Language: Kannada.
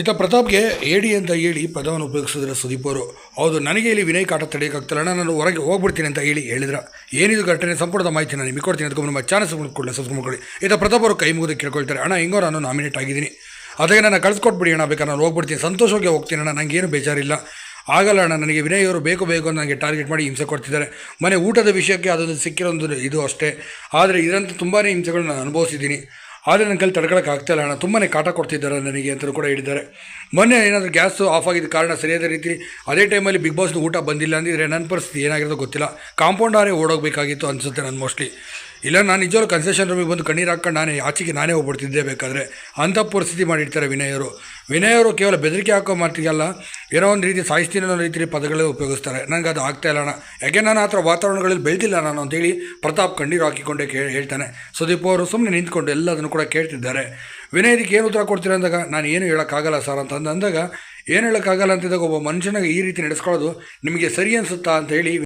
ಈತ ಪ್ರತಾಪ್ಗೆ ಏಡಿ ಅಂತ ಹೇಳಿ ಪದವನ್ನು ಉಪಯೋಗಿಸಿದ್ರೆ ಸುದೀಪ್ ಅವರು. ಹೌದು, ನನಗೆ ಇಲ್ಲಿ ವಿನಯ್ ಕಾಟ ತಡೆಯೋಕ್ಕಾಗ್ತಿಲ್ಲ ನಾನು ಹೊರಗೆ ಹೋಗ್ಬಿಡ್ತೀನಿ ಅಂತ ಹೇಳಿ ಹೇಳಿದ್ರ. ಏನಿದು ಘಟನೆ ಸಂಪುಟದ ಮಾಹಿತಿ ನಾನು ನಿಮಗೆ ಕೊಡ್ತೀನಿ. ಅದಕ್ಕೆ ನಮ್ಮ ಚಾನ್ಸ್ ಕೊಡಲಿ ಸಬ್ಸ್ಕ್ರೈಬ್ ಮಾಡ್ಕೊಳ್ಳಿ. ಈತ ಪ್ರತಾಪ್ ಅವರು ಕೈ ಮುಗಿದು ಕೇಳ್ಕೊಳ್ತಾರೆ, ಅಣ್ಣ, ಹಿಂಗೋ ನಾನು ನಾಮಿನೇಟ್ ಆಗಿದ್ದೀನಿ. ಅದಕ್ಕೆ ನಾನು ಕಳ್ಸಿಕೊಟ್ಬಿಡಿ ಅಣ್ಣ, ಬೇಕಾದ್ರೆ ನಾನು ಹೋಗ್ಬಿಡ್ತೀನಿ. ಸಂತೋಷವಾಗಿ ಹೋಗ್ತೀನಿ ಅಣ್ಣ ನನಗೇನು ಬೇಜಾರಿಲ್ಲ. ಆಗಲ್ಲ ಅಣ್ಣ, ನನಗೆ ವಿನಯ್ ಅವರು ಬೇಕು ಬೇಕು ಅಂತ ನನಗೆ ಟಾರ್ಗೆಟ್ ಮಾಡಿ ಹಿಂಸೆ ಕೊಡ್ತಿದ್ದಾರೆ. ಮನೆ ಊಟದ ವಿಷಯಕ್ಕೆ ಅದೊಂದು ಸಿಕ್ಕಿರೋ ಒಂದು ಇದು ಅಷ್ಟೇ. ಆದರೆ ಇದರಂತೂ ತುಂಬಾ ಹಿಂಸೆಗಳನ್ನ ನಾನು ಅನುಭವಿಸಿದ್ದೀನಿ. ಆದರೆ ನನ್ನ ಕೈಲಿ ತಡ್ಕೊಳಕ್ಕೆ ಆಗ್ತಾಯಿಲ್ಲ ಅಣ್ಣ. ತುಂಬನೇ ಕಾಟ ಕೊಡ್ತಿದ್ದಾರೆ ನನಗೆ ಅಂತಲೂ ಕೂಡ ಹೇಳಿದ್ದಾರೆ. ಮೊನ್ನೆ ಏನಾದರೂ ಗ್ಯಾಸ್ ಆಫ್ ಆಗಿದ್ದ ಕಾರಣ ಸರಿಯಾದ ರೀತಿ ಅದೇ ಟೈಮಲ್ಲಿ ಬಿಗ್ ಬಾಸ್ನ ಊಟ ಬಂದಿಲ್ಲ ಅಂದಿದ್ರೆ ನನ್ನ ಪರಿಸ್ಥಿತಿ ಏನಾಗಿರೋದು ಗೊತ್ತಿಲ್ಲ. ಕಾಂಪೌಂಡ್ ಆರೇ ಓಡೋಗಬೇಕಾಗಿತ್ತು ಅನಿಸುತ್ತೆ ನಾನು ಮೋಸ್ಟ್ಲಿ ಇಲ್ಲ, ನಾನು ನಿಜವಾಗ್ಲೂ ಕನ್ಸೆಷನ್ ರೂಮಿಗೆ ಬಂದು ಕಣ್ಣೀರು ಹಾಕ್ಕೊಂಡು ನಾನೇ ಆಚೆಗೆ ನಾನೇ ಹೋಗ್ಬಿಡ್ತಿದ್ದೆ ಬೇಕಾದರೆ ಅಂಥ ಪರಿಸ್ಥಿತಿ ಮಾಡಿರ್ತಾರೆ ವಿನಯರು. ವಿನಯರು ಕೇವಲ ಬೆದರಿಕೆ ಹಾಕೋ ಮಾತಿಗೆಲ್ಲ ಏನೋ ಒಂದು ರೀತಿ ಸಾಯಿಸ್ತೀನಿ ಅನ್ನೋ ರೀತಿ ಪದಗಳೇ ಉಪಯೋಗಿಸ್ತಾರೆ. ನನಗೆ ಅದು ಆಗ್ತಾ ಇಲ್ಲ ಅಣ್ಣ. ಯಾಕೆ ನಾನು ಆ ಥರ ವಾತಾವರಣಗಳಲ್ಲಿ ಬೆಳೆದಿಲ್ಲ ನಾನು ಅಂತೇಳಿ ಪ್ರತಾಪ್ ಕಣ್ಣೀರು ಹಾಕಿಕೊಂಡೆ ಕೇ, ಹೇಳ್ತಾನೆ. ಸುದೀಪ್ ಅವರು ಸುಮ್ಮನೆ ನಿಂತ್ಕೊಂಡು ಎಲ್ಲದನ್ನು ಕೂಡ ಕೇಳ್ತಿದ್ದಾರೆ. ವಿನಯ್ ಇದಕ್ಕೆ ಏನು ಉತ್ತರ ಕೊಡ್ತೀರ ಅಂದಾಗ, ನಾನು ಏನು ಹೇಳೋಕ್ಕಾಗಲ್ಲ ಸರ್ ಅಂತ ಅಂದ್- ಅಂದಾಗ, ಏನು ಹೇಳೋಕ್ಕಾಗಲ್ಲ ಅಂತಿದ್ದಾಗ ಒಬ್ಬ ಮನುಷ್ಯನಾಗ ಈ ರೀತಿ ನಡೆಸ್ಕೊಳ್ಳೋದು ನಿಮಗೆ ಸರಿ ಅನಿಸುತ್ತಾ ಅಂತ ಹೇಳಿ